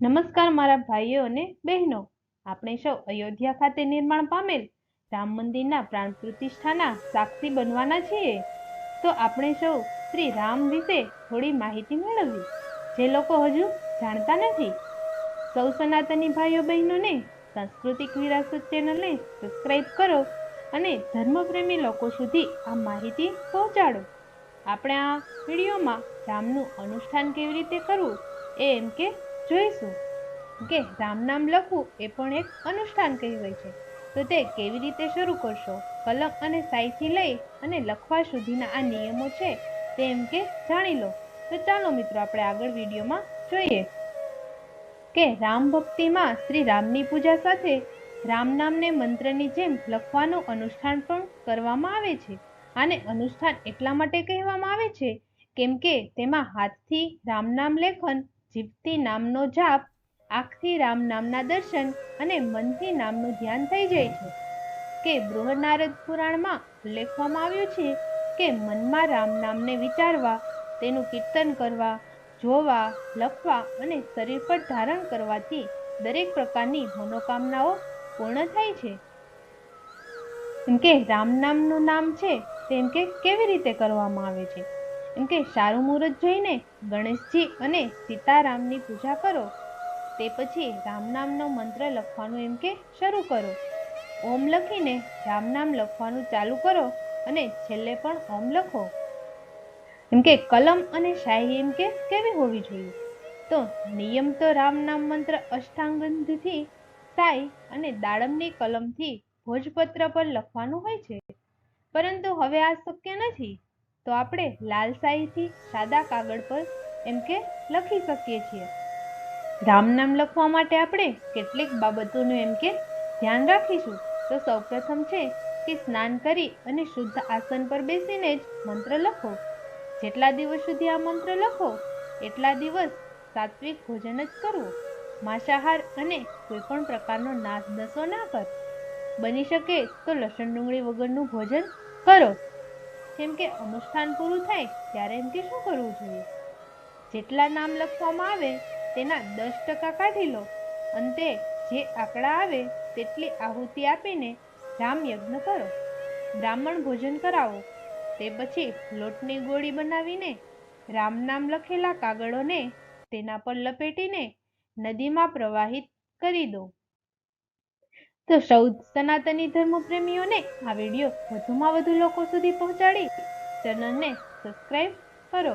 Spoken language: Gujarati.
નમસ્કાર મારા ભાઈઓ અને બહેનો. આપણે સૌ અયોધ્યા ખાતે નિર્માણ પામેલ રામ મંદિરના પ્રાણ પ્રતિષ્ઠાના સાક્ષી બનવાના છીએ. તો આપણે સૌ શ્રી રામ વિશે થોડી માહિતી મેળવવી, જે લોકો હજુ જાણતા નથી. સૌ સનાતની ભાઈઓ બહેનોને સાંસ્કૃતિક વિરાસત ચેનલને સબસ્ક્રાઈબ કરો અને ધર્મપ્રેમી લોકો સુધી આ માહિતી પહોંચાડો. આપણે આ વિડીયોમાં રામનું અનુષ્ઠાન કેવી રીતે કરવું, એ એમ કે જોઈશું. કે રામ નામ લખવું એ પણ એક અનુષ્ઠાન કહેવાય છે. તો તે કેવી રીતે શરૂ કરશો? કલમ અને સાઈથી લઈ અને લખવા સુધીના આ નિયમો છે તે એમ કે જાણી લો. તો ચાલો મિત્રો, આપણે આગળ વિડીયોમાં જોઈએ. કે રામ ભક્તિમાં શ્રી રામની પૂજા સાથે રામ નામને મંત્રની જેમ લખવાનું અનુષ્ઠાન પણ કરવામાં આવે છે. આને અનુષ્ઠાન એટલા માટે કહેવામાં આવે છે, કેમ કે તેમાં હાથથી રામ નામ લેખન જીભથી નામનો જાપ, આંખથી રામ નામના દર્શન અને મનથી નામનું ધ્યાન થઈ જાય છે. કે બૃહનારદ પુરાણમાં ઉલ્લેખવામાં આવ્યું છે કે મનમાં રામ નામને વિચારવા, તેનું કીર્તન કરવા, જોવા, લખવા અને શરીર પર ધારણ કરવાથી દરેક પ્રકારની મનોકામનાઓ પૂર્ણ થાય છે. એમ કે રામ નામનું નામ છે, તેમ કે કેવી રીતે કરવામાં આવે છે? એમ કે સારું મુહૂર્ત જોઈને ગણેશજી અને સીતારામની પૂજા કરો. તે પછી રામ નામનો મંત્ર લખવાનું એમ કે શરૂ કરો. ઓમ લખીને રામ નામ લખવાનું ચાલુ કરો અને છેલ્લે પણ ઓમ લખો. એમ કે કલમ અને શાહી એમ કે કેવી હોવી જોઈએ? તો નિયમ તો રામ નામ મંત્ર અષ્ટાંગથી સાય અને દાડમની કલમથી ભોજપત્ર પર લખવાનું હોય છે. પરંતુ હવે આ શક્ય નથી. તો આપણે લાલ શાહીથી સાદા કાગળ પર એમ કે લખી શકીએ છીએ. રામ નામ લખવા માટે આપણે કેટલીક બાબતોનું એમ કે ધ્યાન રાખીશું. તો સૌપ્રથમ છે કે સ્નાન કરી અને શુદ્ધ આસન પર બેસીને જ મંત્ર લખો. જેટલા દિવસ સુધી આ મંત્ર લખો, એટલા દિવસ સાત્વિક ભોજન જ કરવું માંસાહાર અને કોઈ પણ પ્રકારનો નાશ દસો ના કર. બની શકે તો લસણ ડુંગળી વગરનું ભોજન કરો. કેમ કે અનુષ્ઠાન પૂરું થાય ત્યારે એમ કે શું કરવું જોઈએ? જેટલા નામ લખવામાં આવે તેના દસ ટકા કાઢી લો. અંતે જે આંકડા આવે તેટલી આહુતિ આપીને રામ યજ્ઞ કરો. બ્રાહ્મણ ભોજન કરાવો. તે પછી લોટની ગોળી બનાવીને રામ નામ લખેલા કાગળોને તેના પર લપેટીને નદીમાં પ્રવાહિત કરી દો. તો સૌ સનાતની ધર્મપ્રેમીઓને આ વીડિયો વધુમાં વધુ લોકો સુધી પહોંચાડી ચેનલને સબસ્ક્રાઈબ કરો.